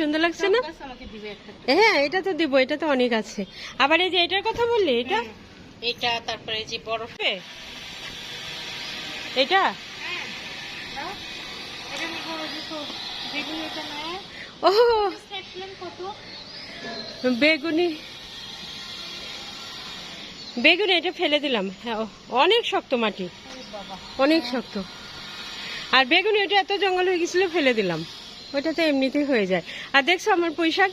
সুন্দর লাগছে না? হ্যাঁ এটা তো দিব এটা তো অনেক আছে। আবার এই যে এটার কথা বললি এটা? এটা তারপরে যে বরফ। এটা? দাও। এটা নিবো, ওই যে তো বেগুনি। ও বেগুনি। বেগুনি এটা ফেলে দিলাম। হ্যাঁ অনেক শক্ত মাটি। অনেক শক্ত। আর বেগুনি এটা এত জঙ্গল হয়ে গেছিল ফেলে দিলাম। ওটা তো এমনিতেই হয়ে যায়। আর দেখছ আমার পুঁই শাক।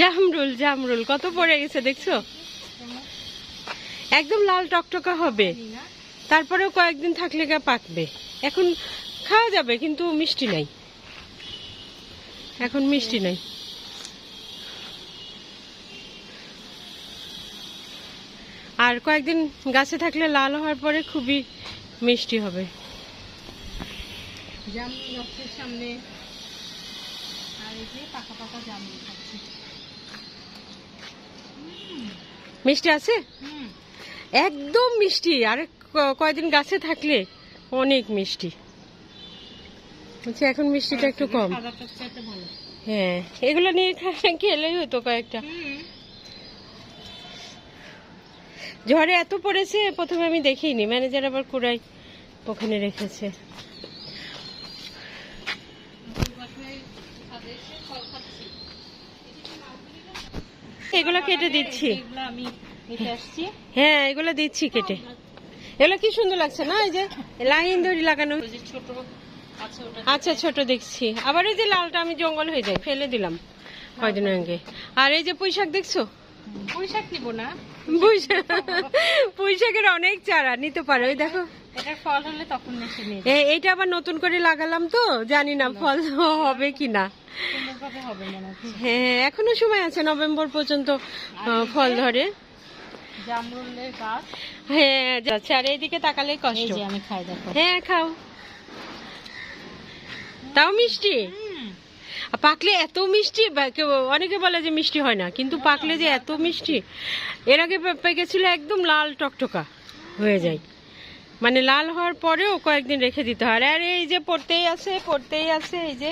জামরুল? জামরুল কত পড়ে গেছে দেখছ? একদম লাল টকটকা হবে। তারপরেও কয়েকদিন থাকলে গা পাকবে। এখন খাওয়া যাবে কিন্তু মিষ্টি নাই। এখন মিষ্টি নাই। আর কয়েকদিন গাছে থাকলে লাল হওয়ার পরে খুবই মিষ্টি হবে। জামরুল গাছের সামনে। আর এই যে পাকা পাকা জামরুল খাচ্ছি মিষ্টি আছে? একদম মিষ্টি। আর ক- কয়দিন গাছে থাকলে অনেক মিষ্টি। বলছি এখন মিষ্টিটা একটু কম। হ্যাঁ এগুলো নিয়ে খেলেই হতো কয়েকটা হুম ঝড়ে এত পড়েছে, প্রথমে আমি দেখিনি। ম্যানেজার আবার কুড়াই ওখানে রেখেছে। এগুলো কেটে দিচ্ছি। হ্যাঁ এগুলো দিচ্ছি কেটে। এগুলো কি সুন্দর লাগছে না? এই যে লাইন দড়ি লাগানো। আচ্ছা ছোট দেখছি। আবার এই যে লালটা আমি জঙ্গল হয়ে যায় ফেলে দিলাম কয়দিন আগে। আর এই যে পুঁই শাক দেখছ? পুঁইশাক নিব না। পুঁই শাক- অনেক চারা নিতে পারো ওই দেখো। এটার ফল হলে তখন এসে নিয়ে এ- এইটা আবার নতুন করে লাগালাম তো জানি না ফল হবে কি না হচ্ছে হ্যাঁ। এখনও সময় আছে নভেম্বর পর্যন্ত ফল ধরে। হ্যাঁ যাচ্ছে। আর এইদিকে তাকালে কষ্ট। হ্যাঁ খাও। তাও মিষ্টি? পাকলে এত মিষ্টি অনেকে বলে যে মিষ্টি হয় না কিন্তু পাকলে যে এত মিষ্টি এর আগে পেকেছিল একদম লাল টকটকা হয়ে যায়। মানে লাল হওয়ার পরেও কয়েকদিন রেখে দিতে হয়। আর এই যে পড়তেই আছে পড়তেই আছে এই যে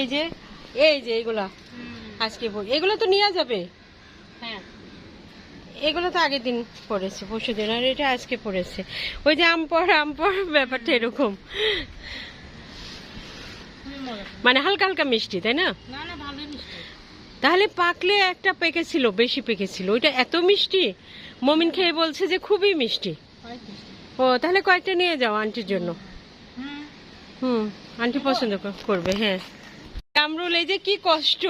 এই যে এই যে এগুলা। আজকে এগুলো তো নেওয়া যাবে। হ্যাঁ। এগুলো তো আগের দিন পড়েছে পরশু দিন আর এটা আজকে পড়েছে। ওই যে আম পর আমপর আমপর ব্যাপারটা এরকম। মানে হালকা হালকা মিষ্টি তাই না? তাহলে পাকলে একটা পেকেছিল বেশি পেকেছিল ওইটা এত মিষ্টি? মমিন খেয়ে বলছে যে খুবই মিষ্টি। ও তাহলে কয়েকটা নিয়ে যাও আন্টির জন্য। হুম। আন্টি পছন্দ করবে হ্যাঁ। কামরুল এই যে কি কষ্ট।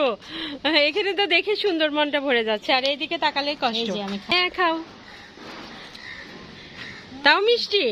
এখানে তো দেখে সুন্দর মনটা ভরে যাচ্ছে আর এইদিকে তাকালেই কষ্ট। হ্যাঁ খাও। তাও মিষ্টি?